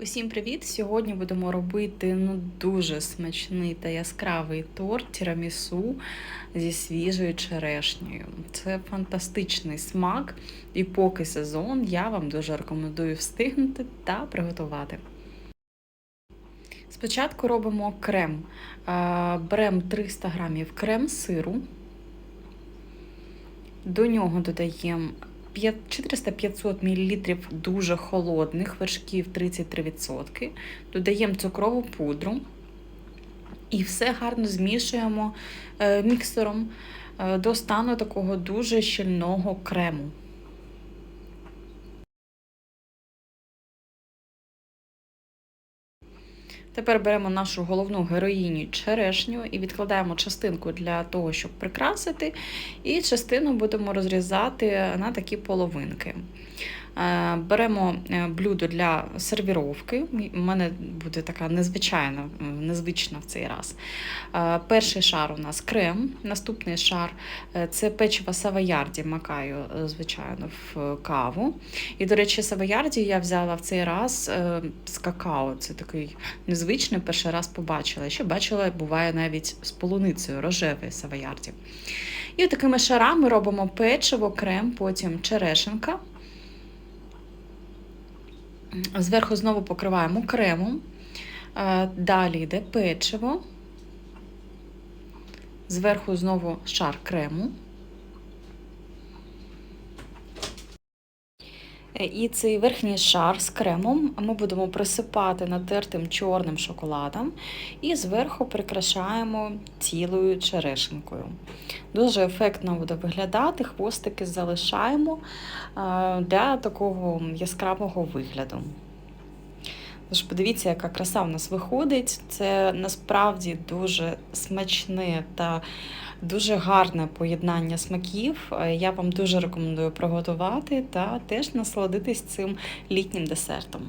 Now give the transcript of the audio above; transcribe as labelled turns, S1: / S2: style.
S1: Усім привіт! Сьогодні будемо робити ну, дуже смачний та яскравий торт тірамісу зі свіжою черешнею. Це фантастичний смак, і поки сезон я вам дуже рекомендую встигнути та приготувати. Спочатку робимо крем. Беремо 300 г крем сиру. До нього додаємо 400-500 мл дуже холодних вершків 33%. Додаємо цукрову пудру і все гарно змішуємо е, міксером е, до стану такого дуже щільного крему. Тепер беремо нашу головну героїню черешню і відкладаємо частинку для того, щоб прикрасити, і частину будемо розрізати на такі половинки. Е, беремо е, блюдо для сервіровки. У мене буде така незвичайна, незвична в цей раз. Е, Перший шар у нас крем, наступний шар це печиво савоярді, макаю, звичайно, в каву. І, до речі, савоярді я взяла в цей раз з какао. Це такий незвичний, перший раз побачила. Ще бачила, буває навіть з полуницею рожевий савоярді. І такими шарами робимо печиво, крем, потім черешенка. Зверху знову покриваємо кремом, далі йде печиво, зверху знову шар крему. І цей верхній шар з кремом ми будемо присипати натертим чорним шоколадом і зверху прикрашаємо цілою черешенкою. Дуже ефектно буде виглядати, хвостики залишаємо для такого яскравого вигляду. Тож подивіться, яка краса в нас виходить. Це насправді дуже смачне та дуже гарне поєднання смаків. Я вам дуже рекомендую приготувати та теж насолодитись цим літнім десертом.